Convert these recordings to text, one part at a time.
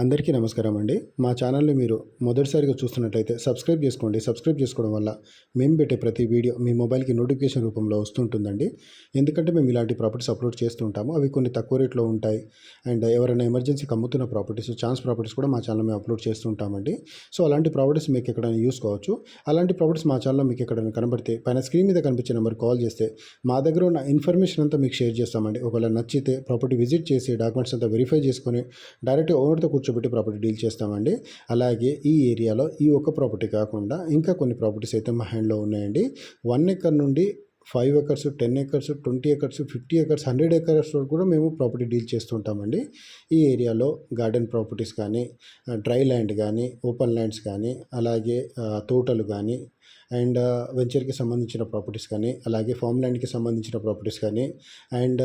అందరికీ నమస్కారం అండి. మా ఛానల్ని మీరు మొదటిసారిగా చూస్తున్నట్లయితే సబ్స్క్రైబ్ చేసుకోండి. సబ్స్క్రైబ్ చేసుకోవడం వల్ల మేము పెట్టే ప్రతి వీడియో మీ మొబైల్కి నోటిఫికేషన్ రూపంలో వస్తుంటుందండి. ఎందుకంటే మేము ఇలాంటి ప్రాపర్టీస్ అప్లోడ్ చేస్తూ ఉంటాము. అవి కొన్ని తక్కువ రేట్లో ఉంటాయి. అండ్ ఎవరైనా ఎమర్జెన్సీకి అమ్ముతున్న ప్రాపర్టీస్ ఛాన్స్ ప్రాపర్టీస్ కూడా మా ఛానల్ మేము అప్లోడ్ చేస్తూ ఉంటామండి. సో అలాంటి ప్రాపర్టీస్ మీకు ఎక్కడైనా యూస్ కావచ్చు. అలాంటి ప్రాపర్టీస్ మా ఛానల్లో మీకు ఎక్కడైనా కనబడితే పైన స్క్రీన్ మీద కనిపించే నెంబర్ కాల్ చేస్తే మా దగ్గర ఉన్న ఇన్ఫర్మేషన్ అంతా మీకు షేర్ చేస్తామండి. ఒకవేళ నచ్చితే ప్రాపర్టీ విజిట్ చేసి డాక్యుమెంట్స్ అంతా వెరిఫై చేసుకొని డైరెక్ట్ ఓనర్తో కూర్చోబెట్టి ప్రాపర్టీ డీల్ చేస్తామండి. అలాగే ఈ ఏరియాలో ఈ ఒక్క ప్రాపర్టీ కాకుండా ఇంకా కొన్ని ప్రాపర్టీస్ అయితే మా హ్యాండ్లో ఉన్నాయండి. వన్ ఎకర్ నుండి five acres ten acres twenty acres fifty acres hundred acres వరకు కూడా మేము ప్రాపర్టీ డీల్ చేస్తుంటామండి ఈ ఏరియాలో గార్డెన్ ప్రాపర్టీస్ కానీ డ్రై ల్యాండ్ కానీ ఓపెన్ ల్యాండ్స్ కానీ అలాగే తోటలు కానీ అండ్ వెంచర్కి సంబంధించిన ప్రాపర్టీస్ కానీ అలాగే ఫామ్ ల్యాండ్కి సంబంధించిన ప్రాపర్టీస్ కానీ అండ్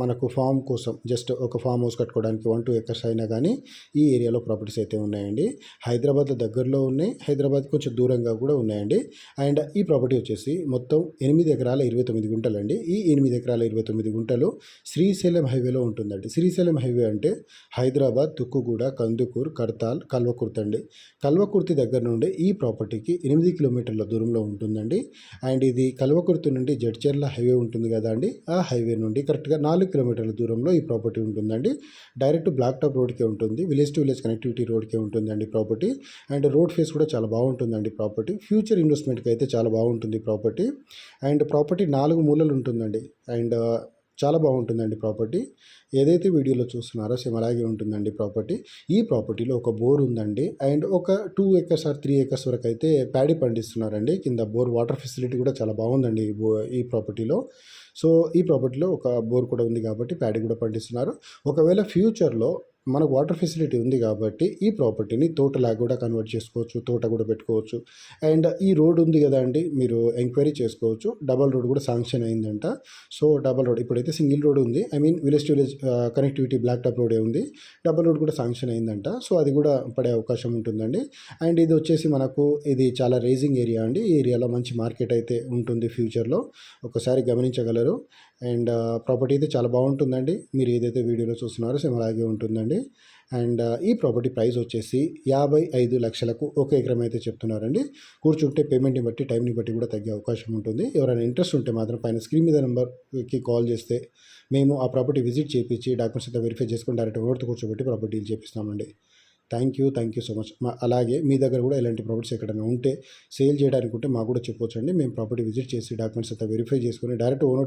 మనకు ఫామ్ కోసం జస్ట్ ఒక ఫామ్ హౌస్ కట్టుకోవడానికి వన్ టూ ఎకర్స్ అయినా కానీ ఈ ఏరియాలో ప్రాపర్టీస్ అయితే ఉన్నాయండి. హైదరాబాద్లో దగ్గరలో ఉన్నాయి హైదరాబాద్ కొంచెం దూరంగా కూడా ఉన్నాయండి. అండ్ ఈ ప్రాపర్టీ వచ్చేసి మొత్తం ఎనిమిది ఎకరాల ఇరవై తొమ్మిది గుంటలు అండి ఈ ఎనిమిది ఎకరాల ఇరవై తొమ్మిది గుంటలు శ్రీశైలం హైవేలో ఉంటుందండి. శ్రీశైలం హైవే అంటే హైదరాబాద్ తుక్కుగూడ కందుకూర్ కర్తాల్ కల్వకుర్తి అండి. కల్వకుర్తి దగ్గర నుండి ఈ ప్రాపర్టీకి ఎనిమిది కిలోమీటర్ల దూరంలో ఉంటుందండి. అండ్ ఇది కల్వకుర్తి నుండి జడ్చర్ల హైవే ఉంటుంది కదా అండి. ఆ హైవే నుండి కరెక్ట్గా నాలుగు కిలోమీటర్ల దూరంలో ఈ ప్రాపర్టీ ఉంటుందండి. డైరెక్ట్ బ్లాక్ టాప్ రోడ్కే ఉంటుంది. విలేజ్ టు విలేజ్ కనెక్టివిటీ రోడ్కే ఉంటుందండి ప్రాపర్టీ. అండ్ రోడ్ ఫేస్ కూడా చాలా బాగుంటుందండి ప్రాపర్టీ. ఫ్యూచర్ ఇన్వెస్ట్మెంట్కి అయితే చాలా బాగుంటుంది ప్రాపర్టీ. అండ్ ప్రాపర్టీ నాలుగు మూలలు ఉంటుందండి. అండ్ చాలా బాగుంటుందండి ప్రాపర్టీ. ఏదైతే వీడియోలో చూస్తున్నారో సేమ్ అలాగే ఉంటుందండి ప్రాపర్టీ. ఈ ప్రాపర్టీలో ఒక బోర్ ఉందండి. అండ్ ఒక two acres or three acres వరకు అయితే ప్యాడీ పండిస్తున్నారండి. కింద బోర్ వాటర్ ఫెసిలిటీ కూడా చాలా బాగుందండి ఈ ఈ ప్రాపర్టీలో. సో ఈ ప్రాపర్టీలో ఒక బోర్ కూడా ఉంది కాబట్టి ప్యాడీ కూడా పండిస్తున్నారు. ఒకవేళ ఫ్యూచర్లో మనకు వాటర్ ఫెసిలిటీ ఉంది కాబట్టి ఈ ప్రాపర్టీని తోటలాగా కూడా కన్వర్ట్ చేసుకోవచ్చు తోట కూడా పెట్టుకోవచ్చు. అండ్ ఈ రోడ్ ఉంది కదా అండి మీరు ఎంక్వైరీ చేసుకోవచ్చు. డబల్ రోడ్ కూడా శాంక్షన్ అయిందంట. సో డబల్ రోడ్ ఇప్పుడైతే సింగిల్ రోడ్ ఉంది. I mean village to village connectivity black top రోడే ఉంది. డబల్ రోడ్ కూడా శాంక్షన్ అయిందంట. సో అది కూడా పడే అవకాశం ఉంటుందండి. అండ్ ఇది వచ్చేసి మనకు ఇది చాలా రేజింగ్ ఏరియా అండి. ఈ ఏరియాలో మంచి మార్కెట్ అయితే ఉంటుంది ఫ్యూచర్లో. ఒకసారి గమనించగలరు. అండ్ ప్రాపర్టీ అయితే చాలా బాగుంటుందండి. మీరు ఏదైతే వీడియోలో చూస్తున్నారో సేమ్ అలాగే ఉంటుందండి. అండ్ ఈ ప్రాపర్టీ ప్రైస్ వచ్చేసి యాభై ఐదు లక్షలకు ఒక ఎకరం అయితే చెప్తున్నారండి. కూర్చుంటే పేమెంట్ని బట్టి టైంని బట్టి కూడా తగ్గే అవకాశం ఉంటుంది. ఎవరైనా ఇంట్రెస్ట్ ఉంటే మాత్రం పైన స్క్రీన్ మీద నెంబర్కి కాల్ చేస్తే మేము ఆ ప్రాపర్టీ విజిట్ చేయించి డాక్యుమెంట్స్ అంతా వెరిఫై చేసుకుని డైరెక్ట్ ఓవర్తో కూర్చోబెట్టి property deal చేపిస్తామండి. Thank you thank you so much. మా అలాగే మీ దగ్గర కూడా ఇలాంటి ప్రాపర్టీస్ ఎక్కడైనా ఉంటే సేల్ చేయడానికి ఉంటే మాకు కూడా చెప్పొచ్చండి. మేము ప్రాపర్టీ విజిట్ చేసి డాక్యుమెంట్స్ అంతా వెరిఫై చేసుకుని డైరెక్ట్ ఓనర్